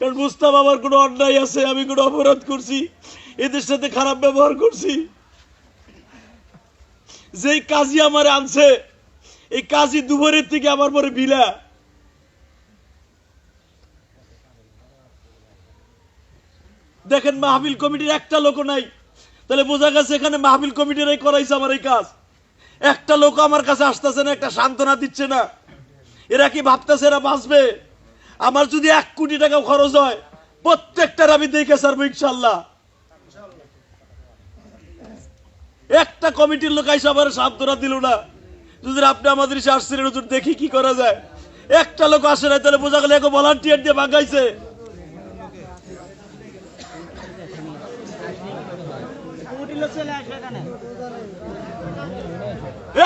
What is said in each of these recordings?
কারণ মুস্তাফ আমার কোনো অন্যায় আছে, আমি কোনো অপরাধ করছি, এদের সাথে খারাপ ব্যবহার করছি। যেই কাজী আমার আনছে, এই কাজী দুপুরের থেকে আমার পরে বিলা। দেখেন মাহবিল কমিটির একটা লোক নাই। তাহলে বোঝা গেছে এখানে মাহবিল কমিটিরাই করাইছে আমার এই কাজ। একটা লোক আমার কাছে আসতেছে না, একটা সান্ত্বনা দিচ্ছে না। এরা কি ভাবতেছে এরা বাঁচবে? আমার যদি এক কোটি টাকা খরচ হয় প্রত্যেকটার আমি দেখে সারবো ইনশাল্লাহ। একটা কমিটির লোক আইসা আমার সান্ত্বনা দিল না। যদি আপনি আমাদের আসছিলেন হুজুর, দেখি কি করা যায়। একটা লোক আসে না তাহলে বোঝা গেল এক ভলান্টিয়ার দিয়ে ভাগাইছে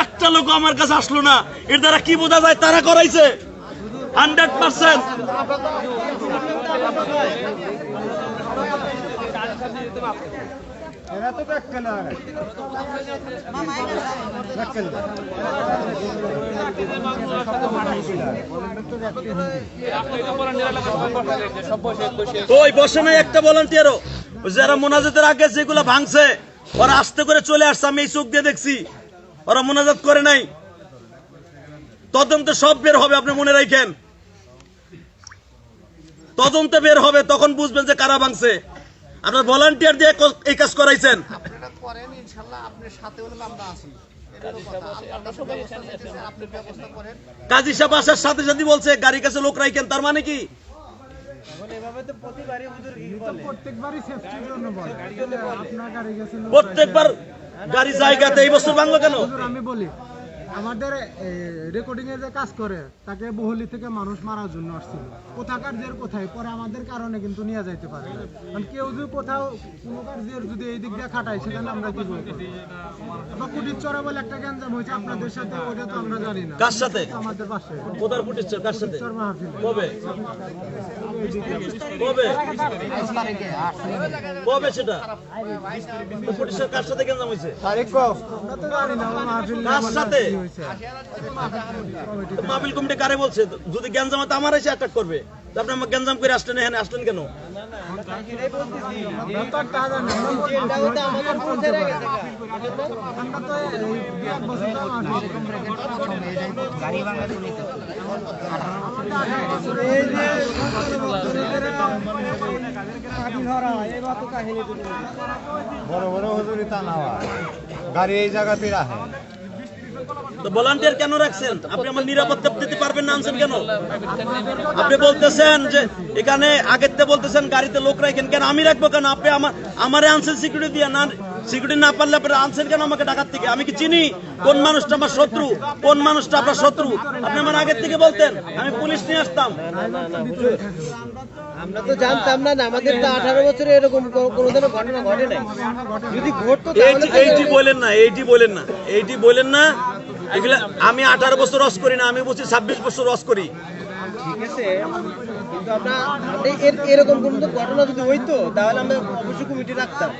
একটা লোক আমার কাছে আসলো না। এর দ্বারা কি বোঝা যায়? তারা করাইছে। Hundred percent. ওই বসে নাই একটা ভলান্টিয়ারও যারা মোনাজাতের আগে যেগুলো ভাঙছে, ওরা আস্তে করে চলে আসছে, আমি এই চোখ দিয়ে দেখছি। ওরা মোনাজাত করে নাই। তদন্ত সব বের হবে, আপনি মনে রাখেন। তদন্ত বের হবে তখন বুঝবেন যে কারা ভাঙছে। আপনার ভলান্টিয়ার দিয়ে এই কাজ করাইছেন। কাজী সাহেব আসার সাথে সাথে বলছে গাড়ির কাছে লোক রাখেন তার মানে কি? প্রত্যেকবার গাড়ি জায়গাতে এই বছর ভাঙলো কেন? আমি বলি আমাদের রেকর্ডিং এর যে কাজ করে তাকে বহলি থেকে মানুষ মারার জন্য আসছিল। কোথাকার জের কোথায়? পরে আমাদের কারণে কিন্তু নিয়ে যাইতে পারে না। কারণ কেউ যদি কোথাও কোনো কার্যের যদি এই দিক দিয়ে খাটায় সেখানে আমরা কি বলব? বা কুটির চড়া বলে একটা গ্যাঞ্জাম হয়েছে আপনাদের সাথে ওটা তো আমরা জানি না। কার সাথে? আমাদের পাশে। কোথার কুটির ফুটেছে কার সাথে? কবে? কবে? কবে সেটা? তো পুলিশের কার সাথে কেন হয়েছে? তারিখ আমরা তো জানি না মাহফিল কার সাথে? মাহফিল কমিটি কারে বলছে যদি গ্যাঞ্জাম হয় তো আমার এসে অ্যাটাক করবে আপনি আমার গ্যাঞ্জাম করে আসলেন এখানে আসলেন কেন। বড় বড় হুজুরি তা না হয়। গাড়ি এই জায়গাতে রাখে তো ভলান্টিয়ার কেন রাখছেন? আপনি আমার নিরাপত্তা দিতে পারবেন না আনছেন কেন? আপনি বলতেছেন যে এখানে আগের বলতেছেন গাড়িতে লোক রাখেন কেন? আমি রাখব কেন? আপনি আমার আমারে আনছেন সিকিউরিটি দিয়ে না সিকিউরিটি না পারলে আনছেন কেন আমাকে ঢাকার থেকে? আমি কি চিনি? কোন মানুষটা আমার শত্রু? কোন মানুষটা আপনার শত্রু? আপনি আমার আগের থেকে বলতেন আমি পুলিশ নিয়ে আসতাম। আমরা তো জানতাম না আমাদের তো আঠারো বছরে এরকম কোনোদিনও ঘটনা ঘটে নাই। যদি ঘটতো এইটি বলেন না এইটি বলেন না এইটি বলেন না এগুলা আমি আঠারো বছর রস করি না আমি বলছি ছাব্বিশ বছর রস করি। ঠিক আছে কিন্তু আমরা আমরা এরকম কোনো ঘটনা যদি হইতো তাহলে আমরা অবশ্যই কমিটি রাখতাম।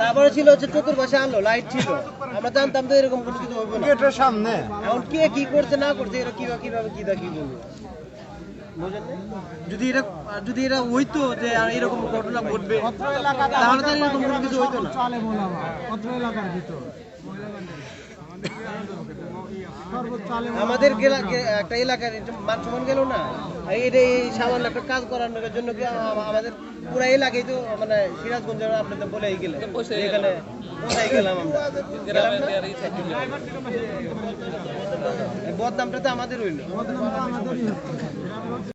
তারপরে ছিল হচ্ছে আলো লাইট ছিল। আমরা জানতাম তো এরকম কোনো কিছু হইব না। গেটের সামনে। এখন কে কি করছে না করছে এরা কীভাবে কীভাবে কি দা কি বলব? যদি এরা যদি এরা হইতো যে আর এরকম ঘটনা ঘটবে তাহলে তো এরকম কোনো কিছু হইতো না। এলাকার ভিতর। আমাদের একটা এলাকার একটু গেল না। এটা এই সামান্য একটা কাজ করানোর জন্য কি আম- আমাদের পুরো এলাকায় তো মানে সিরাজগঞ্জ আপনি তো বলেই গেলেন। এখানে কোথায় গেলাম আমরা? বদনামটা তো আমাদের হইল।